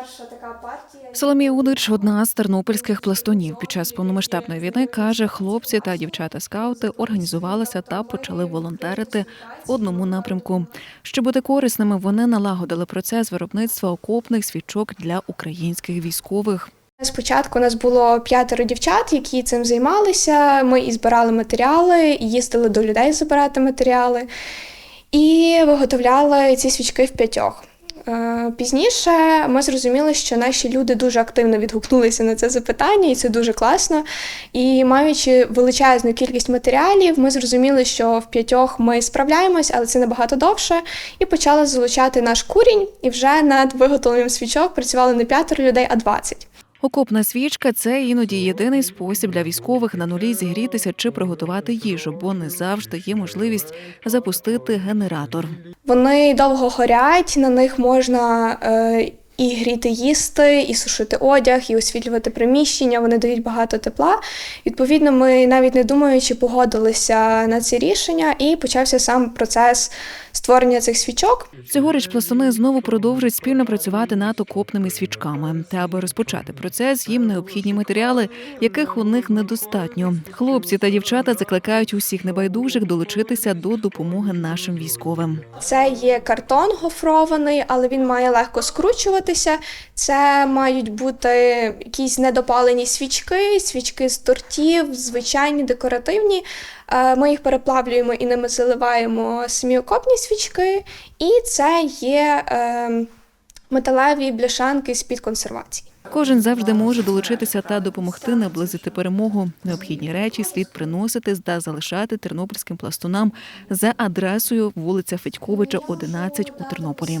перша така партія. Соломія Удич одна з тернопільських пластунів. Під час повномасштабної війни каже, хлопці та дівчата скаути організувалися та почали волонтерити в одному напрямку. Щоб бути корисними, вони налагодили процес виробництва окопних свічок для українських військових. Спочатку у нас було п'ятеро дівчат, які цим займалися. Ми і збирали матеріали, і їздили до людей збирати матеріали, і виготовляли ці свічки в п'ятьох. Е, Пізніше ми зрозуміли, що наші люди дуже активно відгукнулися на це запитання, і це дуже класно. І маючи величезну кількість матеріалів, ми зрозуміли, що в п'ятьох ми справляємось, але це набагато довше. І почали залучати наш курінь, і вже над виготовленням свічок працювали не п'ятеро людей, а 20. Окопна свічка це іноді єдиний спосіб для військових на нулі зігрітися чи приготувати їжу, бо не завжди є можливість запустити генератор. Вони довго горять, на них можна е, і гріти їсти, і сушити одяг, і освітлювати приміщення. Вони дають багато тепла. Відповідно, ми навіть не думаючи погодилися на ці рішення, і почався сам процес створення цих свічок. Цьогоріч пластуни знову продовжують спільно працювати над окопними свічками. Та аби розпочати процес, їм необхідні матеріали, яких у них недостатньо. Хлопці та дівчата закликають усіх небайдужих долучитися до допомоги нашим військовим. Це є картон гофрований, але він має легко скручуватися. Це мають бути якісь недопалені свічки, свічки з тортів, звичайні декоративні. Е, Ми їх переплавлюємо і ними заливаємо самі окопні свічки, і це є е, металеві бляшанки з-під консервації. Кожен завжди може долучитися та допомогти наблизити перемогу. Необхідні речі слід приносити та залишати тернопільським пластунам за адресою вулиця Федьковича, 11 у Тернополі.